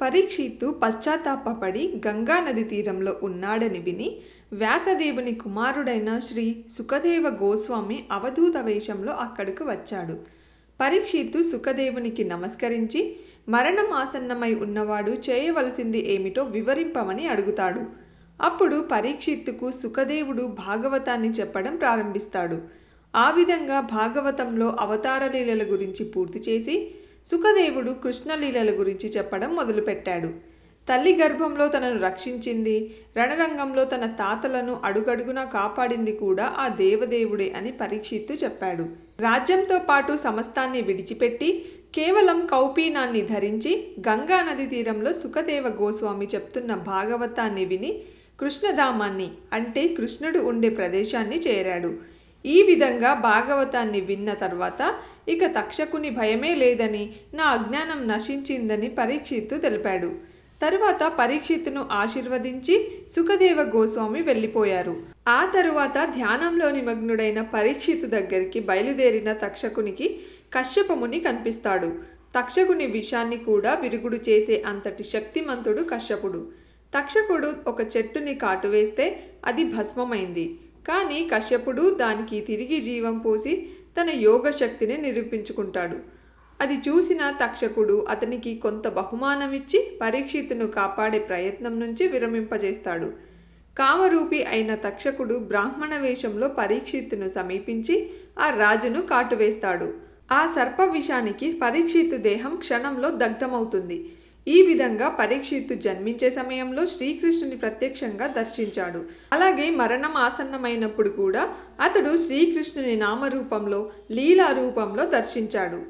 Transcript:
పరీక్షిత్తు పశ్చాత్తాపపడి గంగానది తీరంలో ఉన్నాడని విని వ్యాసదేవుని కుమారుడైన శ్రీ సుఖదేవ గోస్వామి అవధూత వేషంలో అక్కడకు వచ్చాడు. పరీక్షిత్తు సుఖదేవునికి నమస్కరించి మరణం ఆసన్నమై ఉన్నవాడు చేయవలసింది ఏమిటో వివరింపమని అడుగుతాడు. అప్పుడు పరీక్షిత్తుకు సుఖదేవుడు భాగవతాన్ని చెప్పడం ప్రారంభిస్తాడు. ఆ విధంగా భాగవతంలో అవతార లీలల గురించి పూర్తి చేసి సుఖదేవుడు కృష్ణలీలల గురించి చెప్పడం మొదలుపెట్టాడు. తల్లి గర్భంలో తనను రక్షించింది రణరంగంలో తన తాతలను అడుగడుగునా కాపాడింది కూడా ఆ దేవదేవుడే అని పరీక్షిత్తు చెప్పాడు. రాజ్యంతో పాటు సమస్తాన్ని విడిచిపెట్టి కేవలం కౌపీనాన్ని ధరించి గంగా నది తీరంలో సుఖదేవ గోస్వామి చెప్తున్న భాగవతాన్ని విని కృష్ణధామాన్ని అంటే కృష్ణుడు ఉండే ప్రదేశాన్ని చేరాడు. ఈ విధంగా భాగవతాన్ని విన్న తర్వాత ఇక తక్షకుని భయమే లేదని నా అజ్ఞానం నశించిందని పరీక్షిత్తు తెలిపాడు. తరువాత పరీక్షిత్తును ఆశీర్వదించి సుఖదేవ గోస్వామి వెళ్ళిపోయారు. ఆ తరువాత ధ్యానంలో నిమగ్నుడైన పరీక్షిత్తు దగ్గరికి బయలుదేరిన తక్షకునికి కశ్యపముని కనిపిస్తాడు. తక్షకుని విషాన్ని కూడా విరుగుడు చేసే అంతటి శక్తిమంతుడు కశ్యపుడు. తక్షకుడు ఒక చెట్టుని కాటువేస్తే అది భస్మమైంది. కానీ కశ్యపుడు దానికి తిరిగి జీవం పోసి తన యోగ శక్తిని నిరూపించుకుంటాడు. అది చూసిన తక్షకుడు అతనికి కొంత బహుమానమిచ్చి పరీక్షితును కాపాడే ప్రయత్నం నుంచి విరమింపజేస్తాడు. కామరూపి అయిన తక్షకుడు బ్రాహ్మణ వేషంలో పరీక్షిత్తును సమీపించి ఆ రాజును కాటువేస్తాడు. ఆ సర్ప విషానికి పరీక్షిత్తు దేహం క్షణంలో దగ్ధమవుతుంది. ఈ విధంగా పరీక్షిత్తు జన్మించే సమయంలో శ్రీకృష్ణుని ప్రత్యక్షంగా దర్శించాడు. అలాగే మరణం ఆసన్నమైనప్పుడు కూడా అతడు శ్రీకృష్ణుని నామరూపంలో లీలా రూపంలో దర్శించాడు.